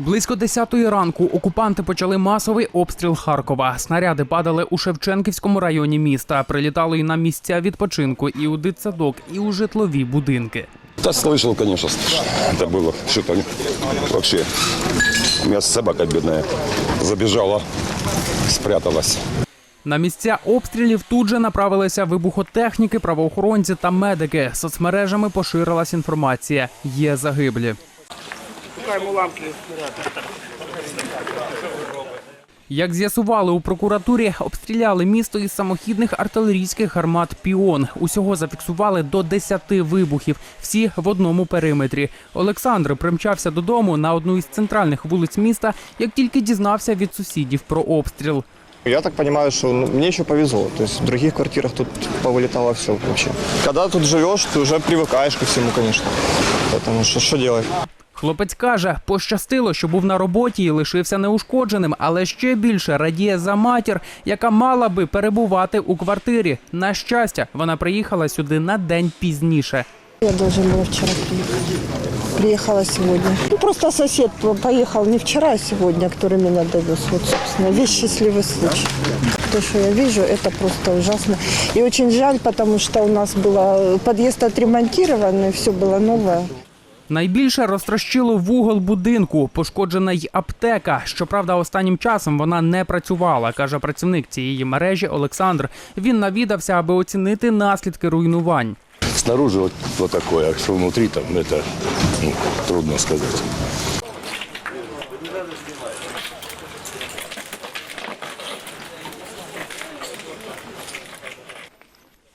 Близько 10-ї ранку окупанти почали масовий обстріл Харкова. Снаряди падали у Шевченківському районі міста. Прилітали і на місця відпочинку, і у дитсадок, і у житлові будинки. Да, слышал, конечно, слышал. Это было что-то вообще. У меня собака бедная забежала, спряталась. На місця обстрілів тут же направилися вибухотехніки, правоохоронці та медики. Соцмережами поширилась інформація. Є загиблі. Як з'ясували у прокуратурі, обстріляли місто із самохідних артилерійських гармат Піон. Усього зафіксували до 10 вибухів, всі в одному периметрі. Олександр примчався додому на одну із центральних вулиць міста, як тільки дізнався від сусідів про обстріл. Я так понимаю, что ну, мне еще повезло. То есть в других квартирах тут повылетало все вообще. Когда тут живешь, ты уже привыкаешь ко всему, конечно. Поэтому что, что делать? Хлопець каже, пощастило, що був на роботі і лишився неушкодженим, але ще більше радіє за матір, яка мала би перебувати у квартирі. На щастя, вона приїхала сюди на день пізніше. Я должен была вчера приехать. Приехала сегодня. Ну, просто сосед по- поехал не вчера, а сегодня, который меня довез. Вот, собственно, весь счастливый случай. То, что я вижу, это просто ужасно. И очень жаль, потому что у нас было подъезд отремонтирован, и все было новое. Найбільше розтрощило вугол будинку, пошкоджена й аптека. Щоправда, останнім часом вона не працювала, каже працівник цієї мережі Олександр. Він навідався, аби оцінити наслідки руйнувань. Снаружи вот, вот такое, а что внутри там, это ну, трудно сказать.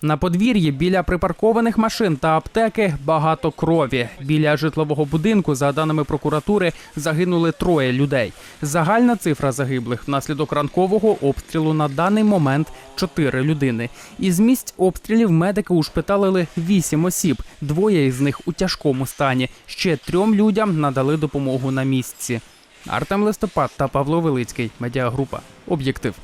На подвір'ї біля припаркованих машин та аптеки багато крові. Біля житлового будинку, за даними прокуратури, загинули троє людей. Загальна цифра загиблих внаслідок ранкового обстрілу на даний момент чотири людини. Із місць обстрілів медики ушпиталили вісім осіб. Двоє із них у тяжкому стані. Ще трьом людям надали допомогу на місці. Артем Листопад та Павло Велицький. Медіагрупа. Об'єктив.